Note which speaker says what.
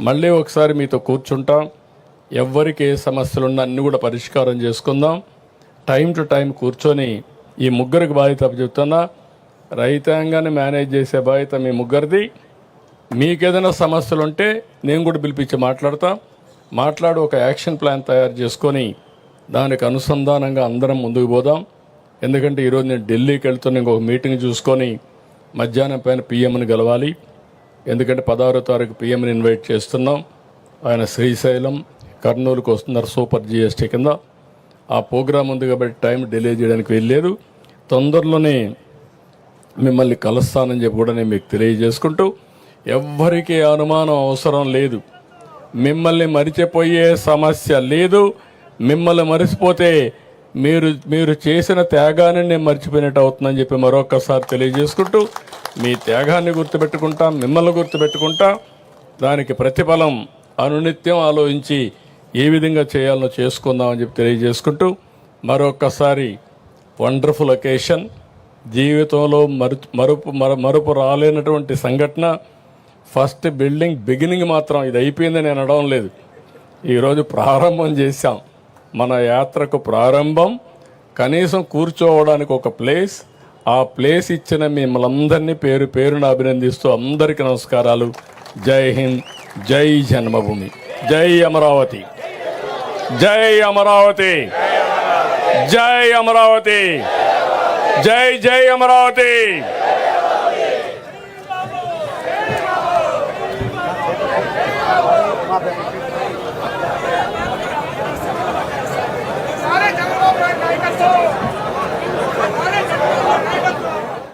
Speaker 1: మళ్ళీ ఒకసారి మీతో కూర్చుంటాం. ఎవ్వరికి ఏ సమస్యలున్నా అన్నీ కూడా పరిష్కారం చేసుకుందాం. టైం టు టైం కూర్చొని ఈ ముగ్గురికి బాధ్యత చెప్తున్నా. రైతాంగాన్ని మేనేజ్ చేసే బాధ్యత మీ ముగ్గురిది. మీకేదైనా సమస్యలు ఉంటే నేను కూడా పిలిపించి మాట్లాడతా. మాట్లాడి ఒక యాక్షన్ ప్లాన్ తయారు చేసుకొని దానికి అనుసంధానంగా అందరం ముందుకు పోదాం. ఎందుకంటే ఈరోజు నేను ఢిల్లీకి వెళ్తున్న ఇంకొక మీటింగ్ చూసుకొని మధ్యాహ్నం పైన పిఎంని గెలవాలి. ఎందుకంటే పదహారో తారీఖు పిఎంని ఇన్వైట్ చేస్తున్నాం. ఆయన శ్రీశైలం కర్నూలుకు వస్తున్నారు సూపర్ జిఎస్టీ కింద. ఆ ప్రోగ్రాం ఉంది కాబట్టి టైం డిలే చేయడానికి వెళ్ళలేదు తొందరలోనే మిమ్మల్ని కలుస్తానని చెప్పి కూడా నేను మీకు తెలియజేసుకుంటూ ఎవ్వరికీ అనుమానం అవసరం లేదు. మిమ్మల్ని మరిచిపోయే సమస్య లేదు. మిమ్మల్ని మరిచిపోతే మీరు మీరు చేసిన త్యాగాన్ని నేను మర్చిపోయినట్టు అవుతుందని చెప్పి మరొకసారి తెలియజేసుకుంటూ మీ త్యాగాన్ని గుర్తుపెట్టుకుంటా మిమ్మల్ని గుర్తుపెట్టుకుంటా దానికి ప్రతిఫలం అనునిత్యం ఆలోచించి ఏ విధంగా చేయాలో చేసుకుందామని చెప్పి తెలియజేసుకుంటూ మరొకసారి వండర్ఫుల్ ఒకేషన్ జీవితంలో మరు మరుపు మర- మరుపు రాలేనటువంటి సంఘటన ఫస్ట్ బిల్డింగ్ బిగినింగ్ మాత్రం ఇది అయిపోయిందని నేను అనడం లేదు. ఈరోజు ప్రారంభం చేశాం. మన యాత్రకు ప్రారంభం కనీసం కూర్చోవడానికి ఒక ప్లేస్ ఆ ప్లేస్ ఇచ్చిన మిమ్మల్ందరినీ పేరు పేరున అభినందిస్తూ అందరికీ నమస్కారాలు. జై హింద్ జై జన్మభూమి. జై అమరావతి. జై అమరావతి. జై అమరావతి. జై జై అమరావతి.
Speaker 2: మా